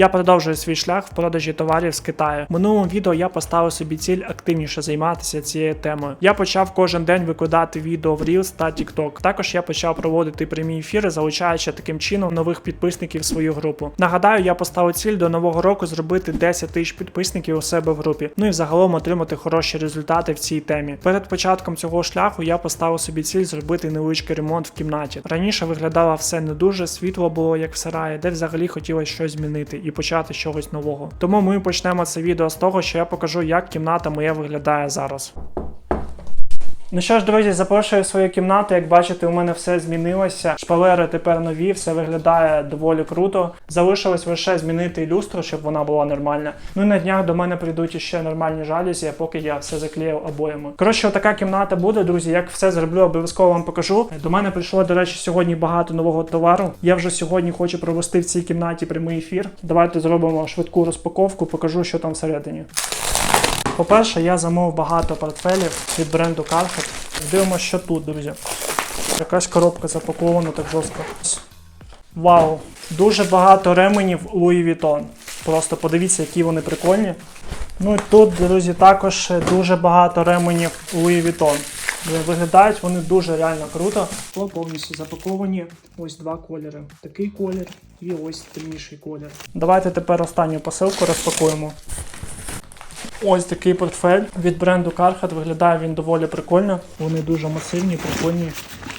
Я продовжую свій шлях в продажі товарів з Китаю. Минулому відео я поставив собі ціль активніше займатися цією темою. Я почав кожен день викладати відео в Reels та TikTok. Також я почав проводити прямі ефіри, залучаючи таким чином нових підписників в свою групу. Нагадаю, я поставив ціль до нового року зробити 10 тисяч підписників у себе в групі. Ну і взагалом отримати хороші результати в цій темі. Перед початком цього шляху я поставив собі ціль зробити невеличкий ремонт в кімнаті. Раніше виглядало все не дуже, світло було як в сараї, де взагалі хотілося щось змінити і почати чогось нового. Тому ми почнемо це відео з того, що я покажу, як кімната моя виглядає зараз. Ну що ж, друзі, запрошую в свою кімнату. Як бачите, у мене все змінилося. Шпалери тепер нові, все виглядає доволі круто. Залишилось лише змінити люстру, щоб вона була нормальна. Ну і на днях до мене прийдуть іще нормальні жалюзі, поки я все заклеїв обоями. Коротше, така кімната буде, друзі. Як все зроблю, обов'язково вам покажу. До мене прийшло, до речі, сьогодні багато нового товару. Я вже сьогодні хочу провести в цій кімнаті прямий ефір. Давайте зробимо швидку розпаковку, покажу, що там всередині. По-перше, я замовив багато портфелів від бренду Carhartt. Дивимося, що тут, друзі. Якась коробка запакована так жорстко. Вау! Дуже багато ременів Louis Vuitton. Просто подивіться, які вони прикольні. Ну і тут, друзі, також дуже багато ременів Louis Vuitton. Виглядають вони дуже реально круто. Повністю запаковані ось два кольори. Такий колір і ось темніший колір. Давайте тепер останню посилку розпакуємо. Ось такий портфель від бренду Carhartt. Виглядає він доволі прикольно. Вони дуже масивні, прикольні.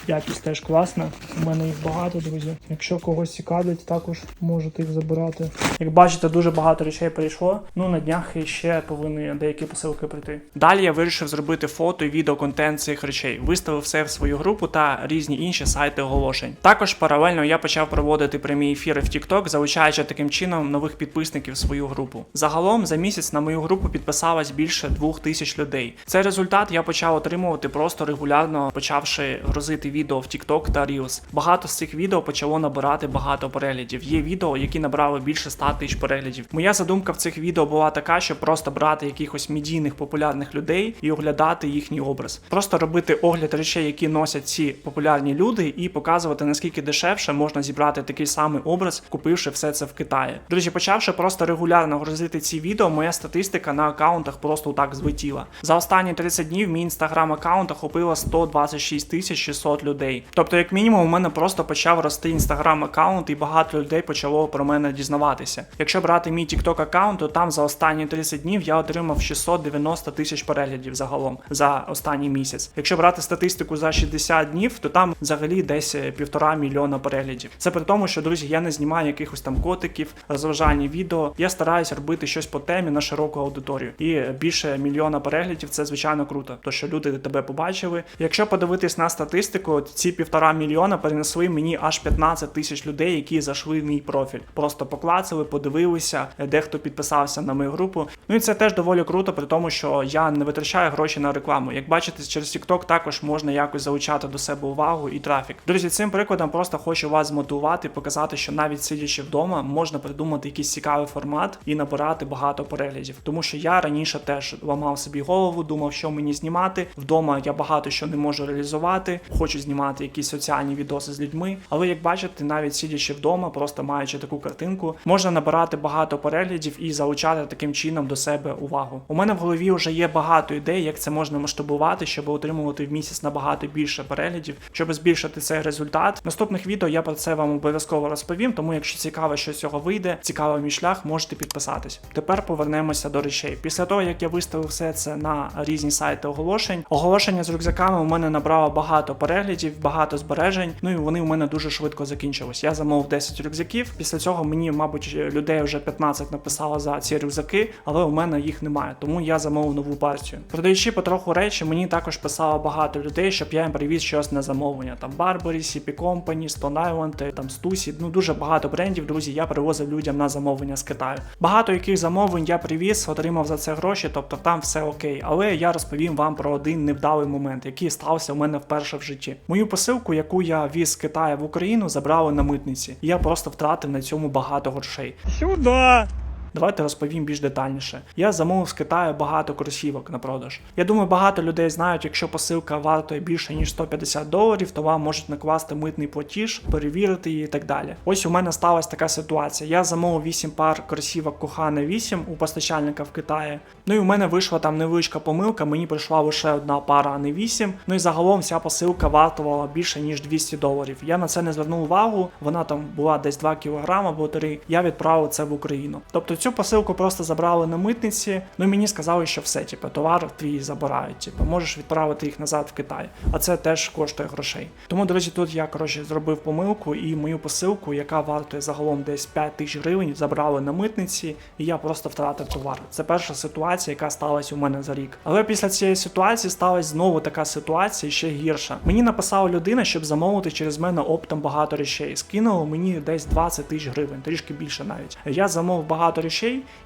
Якість теж класна. У мене їх багато, друзі. Якщо когось цікавить, також можете їх забирати. Як бачите, дуже багато речей прийшло. Ну на днях ще повинні деякі посилки прийти. Далі я вирішив зробити фото і відеоконтент цих речей. Виставив все в свою групу та різні інші сайти оголошень. Також паралельно я почав проводити прямі ефіри в TikTok, залучаючи таким чином нових підписників в свою групу. Загалом за місяць на мою групу підписалось більше двох тисяч людей. Цей результат я почав отримувати просто регулярно, почавши грузити відео в TikTok та Reels. Багато з цих відео почало набирати багато переглядів. Є відео, які набрали більше 100 тисяч переглядів. Моя задумка в цих відео була така, щоб просто брати якихось медійних популярних людей і оглядати їхній образ. Просто робити огляд речей, які носять ці популярні люди, і показувати наскільки дешевше можна зібрати такий самий образ, купивши все це в Китаї. Друзі, почавши просто регулярно грузити ці відео, моя статистика на аккаунтах просто так злетіла. За останні 30 днів мій інстаграм аккаунт охопило 126 600 людей. Тобто, як мінімум, у мене просто почав рости інстаграм аккаунт, і багато людей почало про мене дізнаватися. Якщо брати мій Тікток-аккаунт, то там за останні 30 днів я отримав 690 тисяч переглядів загалом за останній місяць. Якщо брати статистику за 60 днів, то там взагалі десь е, півтора мільйона переглядів. Це при тому, що друзі, я не знімаю якихось там котиків, розважальні відео. Я стараюся робити щось по темі на широку аудиторію. І більше мільйона переглядів це звичайно круто, то що люди тебе побачили. Якщо подивитись на статистику ці півтора мільйона перенесли мені аж 15 тисяч людей, які зайшли в мій профіль. Просто поклацали, подивилися, дехто підписався на мою групу. Ну і це теж доволі круто, при тому, що я не витрачаю гроші на рекламу. Як бачите, через TikTok також можна якось залучати до себе увагу і трафік. Друзі, цим прикладом просто хочу вас змотивувати, показати, що навіть сидячи вдома, можна придумати якийсь цікавий формат і набирати багато переглядів. Тому що я раніше теж ламав собі голову, думав, що мені знімати. Вдома я багато що не можу реалізувати. Хочу знімати якісь соціальні відоси з людьми. Але як бачите, навіть сидячи вдома, просто маючи таку картинку, можна набирати багато переглядів і залучати таким чином до себе увагу. У мене в голові вже є багато ідей, як це можна масштабувати, щоб отримувати в місяць набагато більше переглядів, щоб збільшити цей результат. В наступних відео я про це вам обов'язково розповім. Тому, якщо цікаво, що з цього вийде, цікавий мій шлях, можете підписатись. Тепер повернемося до речей. Після того, як я виставив все це на різні сайти оголошень, оголошення з рюкзаками у мене набрало багато переглядів, багато збережень. Ну і вони у мене дуже швидко закінчились. Я замовив 10 рюкзаків. Після цього мені, мабуть, людей вже 15 написало за ці рюкзаки, але у мене їх немає, тому я замовив нову партію. Продаючи потроху речі, мені також писало багато людей, щоб я їм привіз щось на замовлення. Там Burberry, CP Company, Island, там Stussy, ну дуже багато брендів, друзі, я привозив людям на замовлення з Китаю. Багато яких замовлень я привіз, отримав за це гроші, тобто там все окей. Але я розповім вам про один невдалий момент, який стався у мене вперше в житті. Мою посилку, яку я віз з Китаю в Україну, забрали на митниці. І я просто втратив на цьому багато грошей. Сюда! Давайте розповім більш детальніше. Я замовив з Китаю багато кросівок на продаж. Я думаю, багато людей знають, якщо посилка вартує більше ніж 150 доларів, то вам можуть накласти митний платіж, перевірити її і так далі. Ось у мене сталася така ситуація. Я замовив 8 пар кросівок Кохане 8 у постачальника в Китаї. Ну і у мене вийшла там невеличка помилка, мені прийшла лише одна пара, а не 8. Ну і загалом вся посилка вартувала більше ніж 200 доларів. Я на це не звернув увагу. Вона там була десь 2 кг або 3. Я відправив це в Україну. Тобто цю посилку просто забрали на митниці. Ну і мені сказали, що все, типу, товар твій забирають. Типу, можеш відправити їх назад в Китай. А це теж коштує грошей. Тому, друзі, тут я коротше зробив помилку і мою посилку, яка вартує загалом десь 5 тисяч гривень, забрали на митниці, і я просто втратив товар. Це перша ситуація, яка сталася у мене за рік. Але після цієї ситуації сталася знову така ситуація ще гірша. Мені написала людина, щоб замовити через мене оптом багато речей. Скинуло мені десь 20 тисяч гривень, трішки більше навіть. Я замовив багато речей,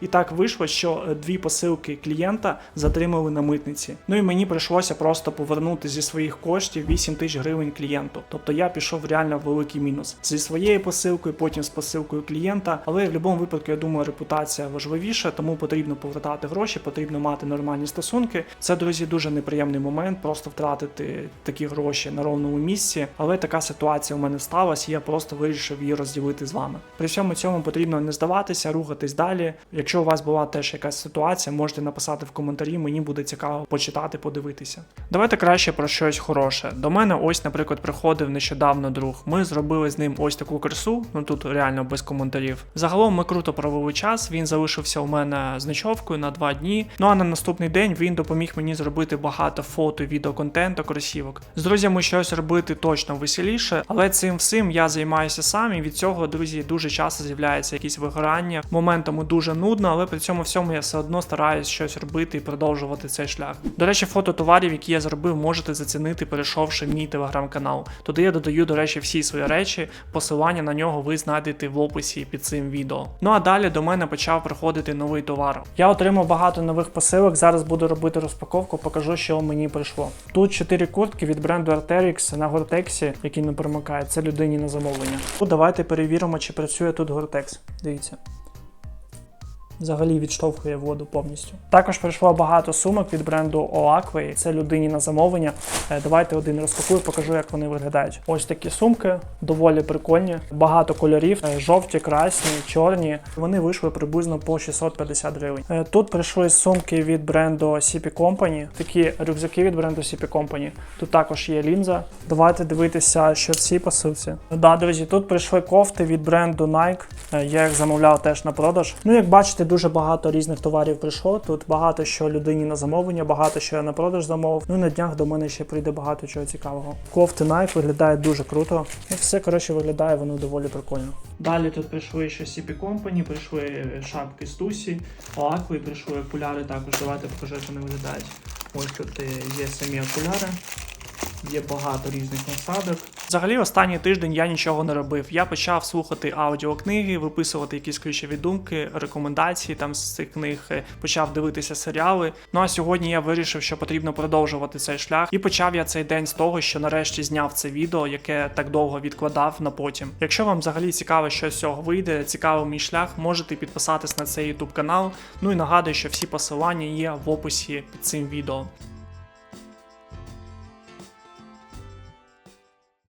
і так вийшло, що е, дві посилки клієнта затримали на митниці. Ну і мені прийшлося просто повернути зі своїх коштів 8 тисяч гривень клієнту. Тобто я пішов реально в великий мінус зі своєю посилкою, потім з посилкою клієнта. Але в будь-якому випадку я думаю, репутація важливіша, тому потрібно повертати гроші, потрібно мати нормальні стосунки. Це, друзі, дуже неприємний момент, просто втратити такі гроші на ровному місці. Але така ситуація у мене сталася, і я просто вирішив її розділити з вами. При всьому цьому потрібно не здаватися, рухатись далі. Якщо у вас була теж якась ситуація, можете написати в коментарі. Мені буде цікаво почитати, подивитися. Давайте краще про щось хороше. До мене ось, наприклад, приходив нещодавно друг. Ми зробили з ним ось таку красу. Ну тут реально без коментарів. Загалом ми круто провели час. Він залишився у мене з ночовкою на два дні. Ну а на наступний день він допоміг мені зробити багато фото, відеоконтенту, кросівок. З друзями щось робити точно веселіше, але цим всім я займаюся сам, і від цього, друзі, дуже часто з'являється якісь вигорання. Моментами дуже нудно, але при цьому всьому я все одно стараюсь щось робити і продовжувати цей шлях. До речі, фото товарів, які я зробив, можете зацінити, перейшовши мій телеграм-канал. Туди я додаю, до речі, всі свої речі. Посилання на нього ви знайдете в описі під цим відео. Ну а далі до мене почав приходити новий товар. Я отримав багато нових посилок. Зараз буду робити розпаковку, покажу, що мені прийшло. Тут 4 куртки від бренду Arterix на Гортексі, який не перемикає. Це людині на замовлення. Ну, давайте перевіримо, чи працює тут Гортекс. Дивіться. Взагалі відштовхує воду повністю. Також прийшло багато сумок від бренду Oakway. Це людині на замовлення. Е, Давайте один розпакую, покажу, як вони виглядають. Ось такі сумки, доволі прикольні, багато кольорів: е, жовті, красні, чорні. Вони вийшли приблизно по 650 гривень. Е, Тут прийшли сумки від бренду CP Company, такі рюкзаки від бренду CP Company. Тут також є лінза. Давайте дивитися, що в цій посилці. Да, друзі, тут прийшли кофти від бренду Nike. Я їх замовляв теж на продаж. Ну, як бачите, дуже багато різних товарів прийшло. Тут багато що людині на замовлення, багато що я на продаж замовив. Ну і на днях до мене ще прийде багато чого цікавого. Кофти Nike виглядає дуже круто. І все коротше виглядає воно доволі прикольно. Далі тут прийшли ще CP Company, прийшли шапки Стусі, Оакви, прийшли окуляри також. Давайте покажу, як вони виглядають. Ось тут є самі окуляри. Є багато різних насадок. Взагалі, останній тиждень я нічого не робив. Я почав слухати аудіокниги, виписувати якісь ключові думки, рекомендації там з цих книг, е, почав дивитися серіали. Ну а сьогодні я вирішив, що потрібно продовжувати цей шлях. І почав я цей день з того, що нарешті зняв це відео, яке так довго відкладав на потім. Якщо вам взагалі цікаво, що з цього вийде, цікавий мій шлях, можете підписатись на цей YouTube канал. Ну і нагадую, що всі посилання є в описі під цим відео.